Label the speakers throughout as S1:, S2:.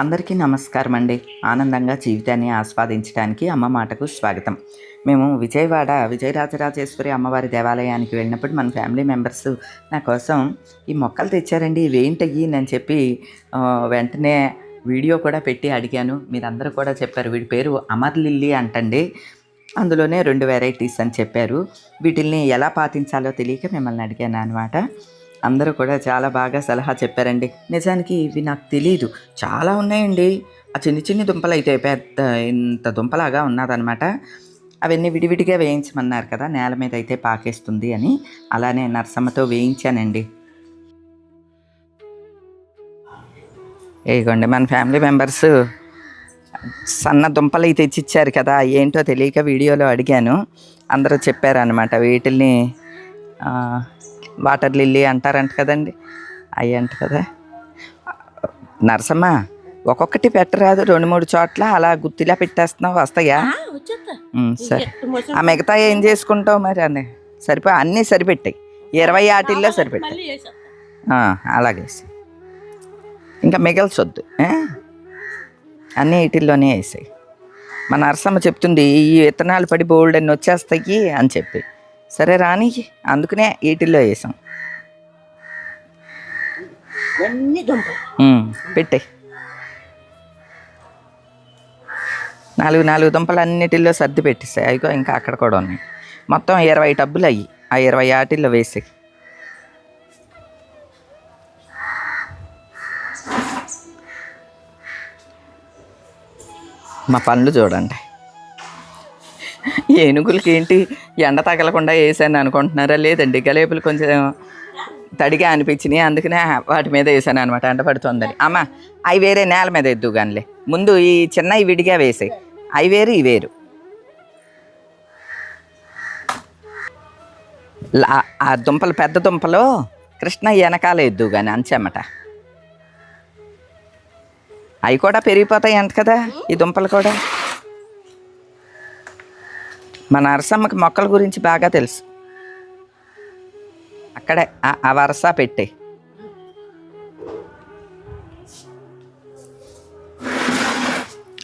S1: అందరికీ నమస్కారం అండి ఆనందంగా జీవితాన్ని ఆస్వాదించడానికి అమ్మ మాటకు స్వాగతం. మేము విజయవాడ విజయరాజరాజేశ్వరి అమ్మవారి దేవాలయానికి వెళ్ళినప్పుడు మన ఫ్యామిలీ మెంబర్స్ నా కోసం ఈ మొక్కలు తెచ్చారండి ఇవేంటయ్యి అని చెప్పి వెంటనే వీడియో కూడా పెట్టి అడిగాను. మీరందరూ కూడా చెప్పారు వీడి పేరు అమర్ లిల్లీ అంటండి. అందులోనే రెండు వెరైటీస్ అని చెప్పారు. వీటిల్ని ఎలా పాటించాలో తెలియక మిమ్మల్ని అడిగాను అనమాట అందరూ కూడా చాలా బాగా సలహా చెప్పారండి. నిజానికి ఇవి నాకు తెలియదు చాలా ఉన్నాయండి. ఆ చిన్ని చిన్ని దుంపలు అయితే పెద్ద ఇంత దుంపలాగా ఉన్నదనమాట అవన్నీ విడివిడిగా వేయించమన్నారు కదా నేల మీద అయితే పాకేస్తుంది అని. అలానే నరసమ్మతో వేయించానండి. ఇదిగోండి మన ఫ్యామిలీ మెంబర్స్ సన్న దుంపలు అయితే తెచ్చిచ్చారు కదా ఏంటో తెలియక వీడియోలో అడిగాను. అందరూ చెప్పారనమాట వీటిల్ని వాటర్ లిల్లీ అంటారంట కదండి. అవి అంట కదా. నరసమ్మ ఒక్కొక్కటి పెట్టరాదు రెండు మూడు చోట్ల అలా గుత్తిలా పెట్టేస్తున్నావు వస్తాయా? సరే. ఆ మిగతా ఏం చేసుకుంటావు మరి అని. సరిపో అన్నీ సరిపెట్టాయి. ఇరవై ఆటిల్లో సరిపెట్టాయి. అలాగే. ఇంకా మిగల్చొద్దు? అన్నీ వీటిల్లోనే వేసాయి. మన నరసమ్మ చెప్తుంది ఈ విత్తనాలు పడి బోల్డ్ అన్ని వచ్చేస్తాయి అని చెప్పి. సరే రాని అందుకనే వీటిల్లో వేసాం. పెట్టే నాలుగు నాలుగు దుంపలు అన్నిటిల్లో సర్ది పెట్టేసాయి. అయిగో ఇంకా అక్కడ కూడా ఉన్నాయి. మొత్తం ఇరవై టబ్బులు అయ్యి. ఆ ఇరవై ఆటిల్లో వేసి మా పనులు చూడండి. ఏనుగులకి ఏంటి ఎండ తగలకుండా వేసాను అనుకుంటున్నారా? లేదండి. గలేపులు కొంచెం తడిగా అనిపించినాయి. అందుకనే వాటి మీద వేసాను అనమాట ఎండ పడుతుందని. అమ్మ అవి వేరే నేల మీద ఎద్దు కానిలే. ముందు ఈ చిన్నవి విడిగా వేసాయి. అవి వేరు ఇవి వేరు. లా- ఆ దుంపలు పెద్ద దుంపలు కృష్ణ వెనకాల ఎద్దు కానీ అంచెమ్మట. అవి కూడా పెరిగిపోతాయి అంట కదా ఈ దుంపలు కూడా. మన నరసమ్మకి మొక్కల గురించి బాగా తెలుసు. అక్కడే ఆ- వరస పెట్టే.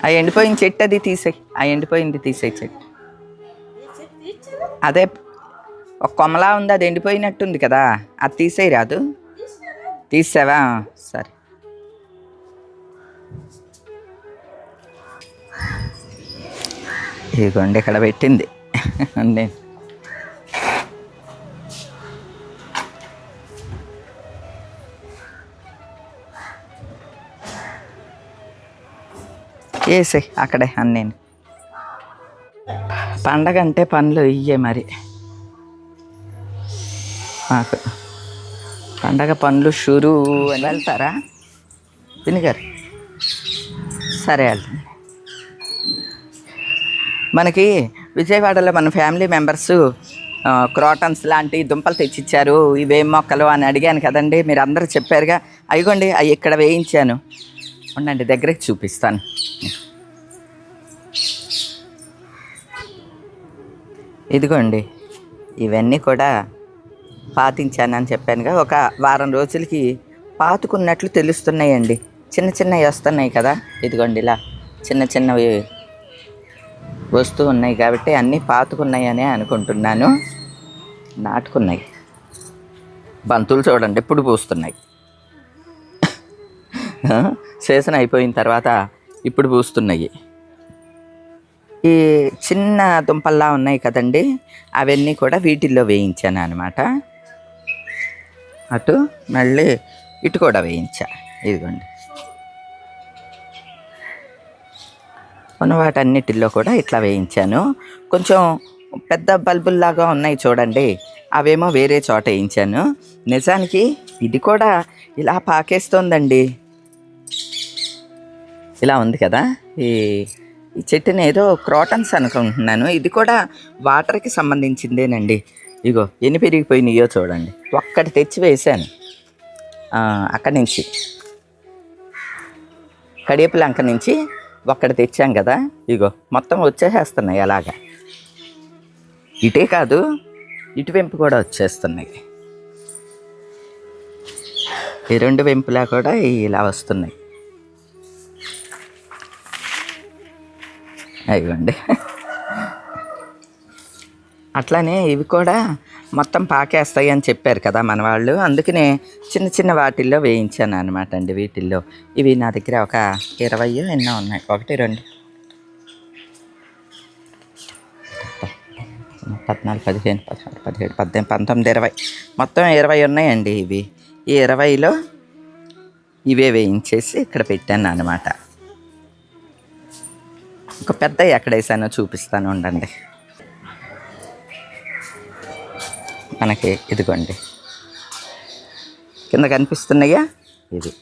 S1: ఆ ఎండిపోయిన చెట్టు అది తీసేయి. ఆ ఎండిపోయింది తీసేయి చెట్టు. అదే ఒక కొమ్మలా ఉంది అది ఎండిపోయినట్టుంది కదా. అది తీసేయి రాదు. తీసావా ఇదిగోండి ఇక్కడ పెట్టింది. నేను వేసాయి అక్కడే అన్నీ పండగ అంటే పనులు ఇయ్యే మరి. మాకు పండగ పనులు షురు అని వెళ్తారా? వినిగారు. సరే వెళ్తాను. మనకి విజయవాడలో మన ఫ్యామిలీ మెంబర్స్ క్రాటన్స్ లాంటి దుంపలు తెచ్చిచ్చారు. ఇవేం మొక్కలు అని అడిగాను కదండి. మీరు అందరూ చెప్పారుగా. అయ్యగోండి అవి ఇక్కడ వేయించాను. ఉండండి దగ్గరికి చూపిస్తాను. ఇదిగోండి ఇవన్నీ కూడా పాతించానని చెప్పానుగా. ఒక వారం రోజులకి పాతుకున్నట్లు తెలుస్తున్నాయండి. చిన్న చిన్నవి వస్తున్నాయి కదా. ఇదిగోండి ఇలా చిన్న చిన్నవి వస్తూ ఉన్నాయి కాబట్టి అన్నీ పాతుకున్నాయనే అనుకుంటున్నాను. నాటుకున్నాయి. బంతులు చూడండి ఇప్పుడు పూస్తున్నాయి. సీజన్ అయిపోయిన తర్వాత ఇప్పుడు పూస్తున్నాయి. ఈ చిన్న దుంపల్లా ఉన్నాయి కదండి అవన్నీ కూడా వీటిల్లో వేయించాను అనమాట అటు మళ్ళీ ఇటు కూడా వేయించా ఇదిగోండి. ఉన్న వాటన్నిటిల్లో కూడా ఇట్లా వేయించాను. కొంచెం పెద్ద బల్బుల్లాగా ఉన్నాయి చూడండి. అవేమో వేరే చోట వేయించాను. నిజానికి ఇది కూడా ఇలా పాకేస్తోందండి. ఇలా ఉంది కదా. ఈ ఈ చెట్టుని ఏదో క్రాటన్స్ అనుకుంటున్నాను. ఇది కూడా వాటర్కి సంబంధించిందేనండి. ఇగో ఎన్ని పెరిగిపోయినాయో చూడండి. ఒక్కటి తెచ్చి వేశాను. అక్కడి నుంచి. కడియపులంక నుంచి ఒక్కడ తెచ్చాం కదా ఇగో మొత్తం వచ్చేసేస్తున్నాయి అలాగ. ఇటే కాదు ఇటువెంపు కూడా వచ్చేస్తున్నాయి. ఈ రెండు వెంపులా కూడా ఇలా వస్తున్నాయి. అయ్యండి. అట్లానే ఇవి కూడా మొత్తం పాకేస్తాయి అని చెప్పారు కదా మన వాళ్ళు. అందుకనే చిన్న చిన్న వాటిల్లో వేయించాను అనమాట అండి వీటిల్లో. ఇవి నా దగ్గర ఒక ఇరవై ఎన్నో ఉన్నాయి. ఒకటి రెండు. పద్నాలుగు పదిహేను పదహారు పదిహేడు పద్దెనిమిది పంతొమ్మిది ఇరవై. మొత్తం ఇరవై ఉన్నాయండి ఇవి. ఈ ఇరవైలో ఇవే వేయించేసి ఇక్కడ పెట్టాను అనమాట ఒక పెద్ద ఎక్కడ వేసానో చూపిస్తాను ఉండండి. మనకి ఇదిగోండి. కింద కనిపిస్తున్నాయా? ఇది.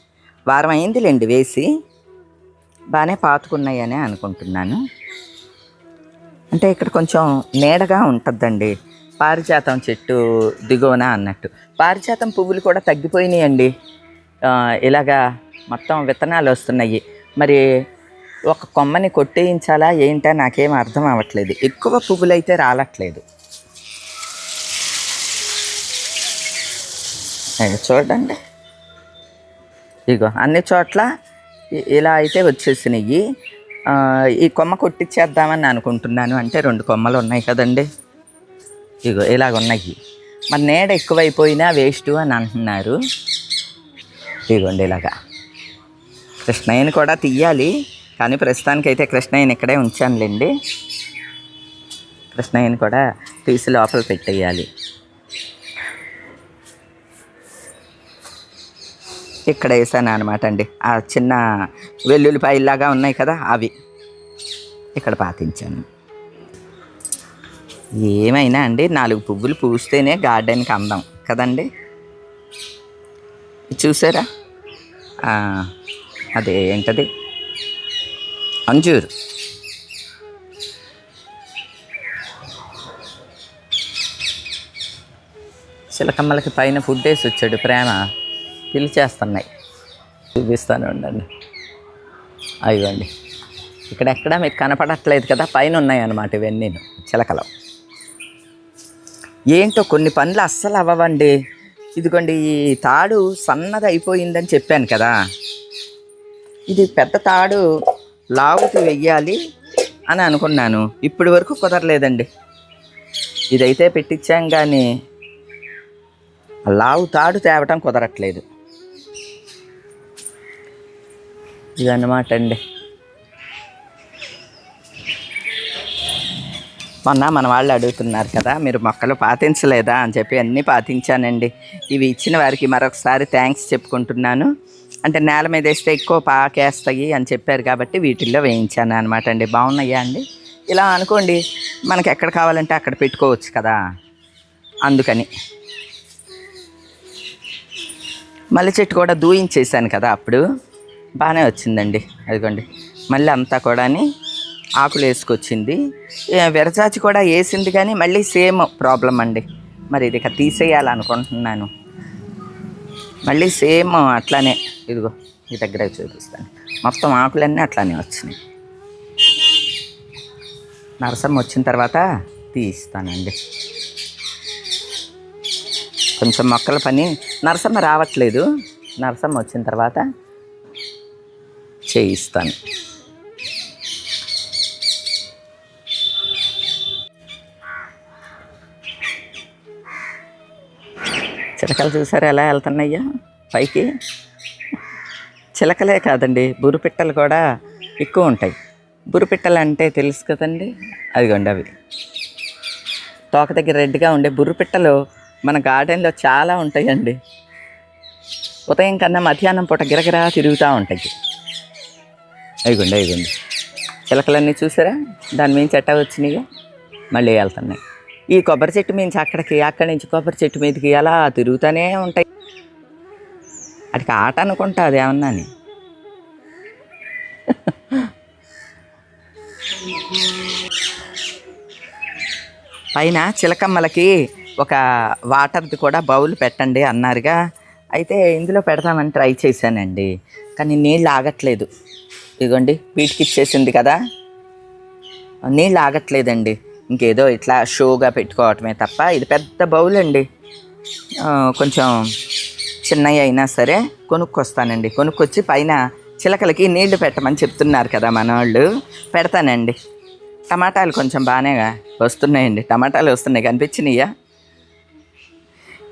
S1: వారం అయిందిలేండి వేసి. బాగానే పాతుకున్నాయని అనుకుంటున్నాను. అంటే ఇక్కడ కొంచెం నీడగా ఉంటుందండి పారిజాతం చెట్టు దిగువన అన్నట్టు. పారిజాతం పువ్వులు కూడా తగ్గిపోయినాయండి. ఇలాగా మొత్తం విత్తనాలు వస్తున్నాయి. మరి ఒక కొమ్మని కొట్టేయించాలా ఏంటా నాకేం అర్థం అవ్వట్లేదు. ఎక్కువ పువ్వులు అయితే రాలట్లేదు. చూడండి. ఇగో అన్ని చోట్ల ఇలా అయితే వచ్చేసినాయి ఈ కొమ్మ కొట్టించేద్దామని అనుకుంటున్నాను. అంటే రెండు కొమ్మలు ఉన్నాయి కదండి. ఇగో ఇలాగ ఉన్నాయి మరి నీడ ఎక్కువైపోయినా వేస్ట్ అని అంటున్నారు. ఇదిగోండి ఇలాగా. కృష్ణయ్యని కూడా తీయాలి. కానీ ప్రస్తుతానికైతే కృష్ణయ్యని ఇక్కడే ఉంచానులేండి. కృష్ణయ్యని కూడా తీసి లోపల పెట్టేయాలి. ఇక్కడ వేసాను అనమాట అండి. ఆ చిన్న వెల్లుల్లిపాయలాగా ఉన్నాయి కదా అవి. ఇక్కడ పాతించాను. ఏమైనా అండి నాలుగు పువ్వులు పూస్తేనే గార్డెన్కి అందం కదండి? చూసారా? అదే ఏంటది? అంజూరు. చిలకమ్మలకి పైన ఫుడ్ వేసి వచ్చాడు ప్రేమ. పిలిచేస్తున్నాయి. చూపిస్తాను ఉండండి. అయ్యండి ఇక్కడ ఎక్కడ మీకు కనపడట్లేదు కదా పైన ఉన్నాయి అన్నమాట ఇవన్నీ. చిలకలు. ఏంటో కొన్ని పనులు అస్సలు అవ్వవండి. ఇదిగోండి ఈ తాడు సన్నది అయిపోయిందని చెప్పాను కదా. ఇది పెద్ద తాడు లావుకి వెయ్యాలి అని అనుకున్నాను. ఇప్పటి వరకు కుదరలేదండి. ఇదైతే పెట్టించాం కానీ లావు తాడు తేవటం కుదరట్లేదు. ఇదన్నమాట అండి మొన్న మన వాళ్ళు అడుగుతున్నారు కదా మీరు మొక్కలు పాతించలేదా అని చెప్పి అన్నీ పాతించానండి. ఇవి ఇచ్చిన వారికి మరొకసారి థ్యాంక్స్ చెప్పుకుంటున్నాను. అంటే నేల మీద వేస్తే ఎక్కువ పాకేస్తాయి అని చెప్పారు కాబట్టి వీటిల్లో వేయించాను అనమాట అండి బాగున్నాయా అండి? ఇలా అనుకోండి మనకి ఎక్కడ కావాలంటే అక్కడ పెట్టుకోవచ్చు కదా అందుకని. మల్లె చెట్టు కూడా దూయించేసాను కదా అప్పుడు. బాగానే వచ్చిందండి. అదిగోండి. మళ్ళీ అంతా కూడాని ఆకులు వేసుకొచ్చింది. ఏ, విరజాచి కూడా వేసింది కానీ మళ్ళీ సేమ్ ప్రాబ్లం అండి. మరి ఇది ఇక తీసేయాలనుకుంటున్నాను. మళ్ళీ సేమ్ అట్లానే ఇదిగో ఈ దగ్గర చూపిస్తాను. మొత్తం ఆకులన్నీ అట్లానే వచ్చినాయి. నరసం వచ్చిన తర్వాత తీస్తానండి కొంచెం మొక్కల పని. నరసమ్మ రావట్లేదు. నరసమ్మ వచ్చిన తర్వాత చేయిస్తాను. చిలకలు చూసారు ఎలా వెళ్తున్నాయ్యా? పైకి? చిలకలే కాదండి బురుపిట్టలు కూడా ఎక్కువ ఉంటాయి. బురుపిట్టలు అంటే తెలుసు కదండి? అదిగోండి అవి. తోక దగ్గర రెడ్గా ఉండే బుర్రుపిట్టలు మన గార్డెన్లో చాలా ఉంటాయండి. ఉదయం కన్నా మధ్యాహ్నం పూట గిరగిరా తిరుగుతూ ఉంటాయి. అయిగోండి అయిగోండి. చిలకలన్నీ చూసారా? దాని మీద చెట్ట వచ్చినాయి. మళ్ళీ వెళ్తున్నాయి. ఈ కొబ్బరి చెట్టు మించి అక్కడికి అక్కడి నుంచి కొబ్బరి చెట్టు మీదకి అలా తిరుగుతూనే ఉంటాయి. అటుకి ఆట అనుకుంటా అది ఏమన్నాని పైన చిలకమ్మలకి ఒక వాటర్ది కూడా బౌల్ పెట్టండి అన్నారుగా. అయితే ఇందులో పెడదామని ట్రై చేశానండి. కానీ నీళ్ళు ఆగట్లేదు. ఇదిగోండి వీటికి ఇచ్చేసింది కదా. నీళ్ళు ఆగట్లేదండి. ఇంకేదో ఇట్లా షోగా పెట్టుకోవటమే తప్ప ఇది పెద్ద బౌల్ అండి. కొంచెం చిన్నవి అయినా సరే కొనుక్కొస్తానండి. కొనుక్కొచ్చి పైన చిలకలకి నీళ్ళు పెట్టమని చెప్తున్నారు కదా మన వాళ్ళు పెడతానండి. టమాటాలు కొంచెం బాగానే వస్తున్నాయండి. టమాటాలు వస్తున్నాయి కనిపించినాయా?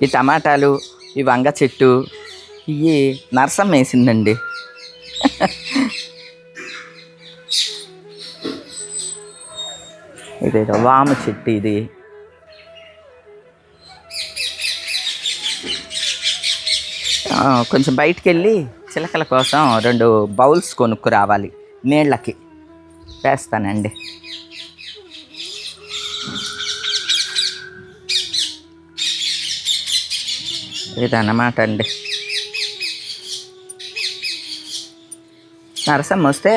S1: ఈ టమాటాలు ఈ వంగ చెట్టు ఇవి నరసం వేసిందండి. ఇదేదో వామ చెట్టు ఇది. కొంచెం బయటికి వెళ్ళి చిలకల కోసం రెండు బౌల్స్ కొనుక్కు రావాలి నీళ్ళకి వేస్తానండి. ఇదన్నమాట అండి. నరసం వస్తే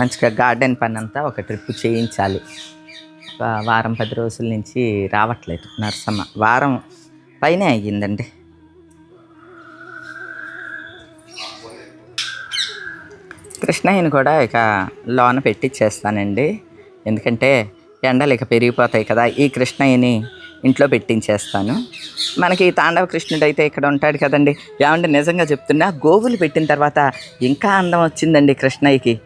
S1: మంచిగా గార్డెన్ పని అంతా ఒక ట్రిప్ చేయించాలి. ఒక వారం పది రోజుల నుంచి రావట్లేదు నరసమ్మ. వారం పైనే అయ్యిందండి. కృష్ణయ్యని కూడా ఇక లోన పెట్టించేస్తానండి ఎందుకంటే ఎండలు ఇక పెరిగిపోతాయి కదా ఈ కృష్ణయ్యని ఇంట్లో పెట్టించేస్తాను. మనకి తాండవ కృష్ణుడు అయితే ఇక్కడ ఉంటాడు కదండి. ఏమంటే నిజంగా చెప్తున్నా గోవులు పెట్టిన తర్వాత ఇంకా అందం వచ్చిందండి కృష్ణయ్యకి.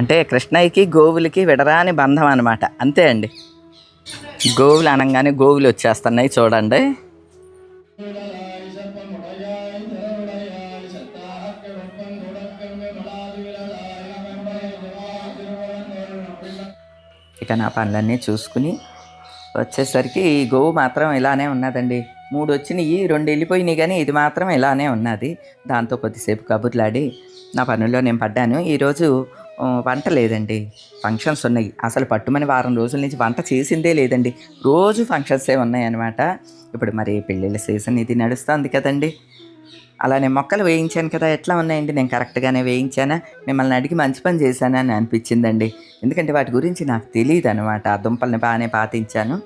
S1: అంటే కృష్ణయ్యకి గోవులకి విడరాని బంధం అనమాట అంతే అండి. గోవులు అనగానే గోవులు వచ్చేస్తున్నాయి చూడండి. ఇక నా పనులన్నీ చూసుకుని వచ్చేసరికి ఈ గోవు మాత్రం ఇలానే ఉన్నదండి. మూడు వచ్చినాయి రెండు వెళ్ళిపోయినాయి కానీ ఇది మాత్రం ఇలానే ఉన్నది. దాంతో కొద్దిసేపు కబుర్లాడి నా పనుల్లో నేను పడ్డాను. ఈరోజు వంట లేదండి. ఫంక్షన్స్ ఉన్నాయి. అసలు పట్టుమని వారం రోజుల నుంచి వంట చేసిందే లేదండి. రోజు ఫంక్షన్సే ఉన్నాయన్నమాట. ఇప్పుడు మరి పెళ్ళిళ్ళ సీజన్ ఇది నడుస్తుంది కదండి. అలానే మొక్కలు వేయించాను కదా ఎట్లా ఉన్నాయండి? నేను కరెక్ట్గానే వేయించానా? మిమ్మల్ని అడిగి మంచి పని చేశానా అని అనిపించిందండి. ఎందుకంటే వాటి గురించి నాకు తెలియదు అనమాట ఆ దుంపల్ని బాగానే పాతించాను.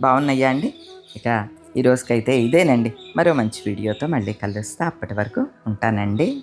S1: బాగున్నాయా అండి? ఇక ఈ రోజుకైతే ఇదేనండి. మరో మంచి వీడియోతో మళ్ళీ కలుస్తా. అప్పటి వరకు ఉంటానండి.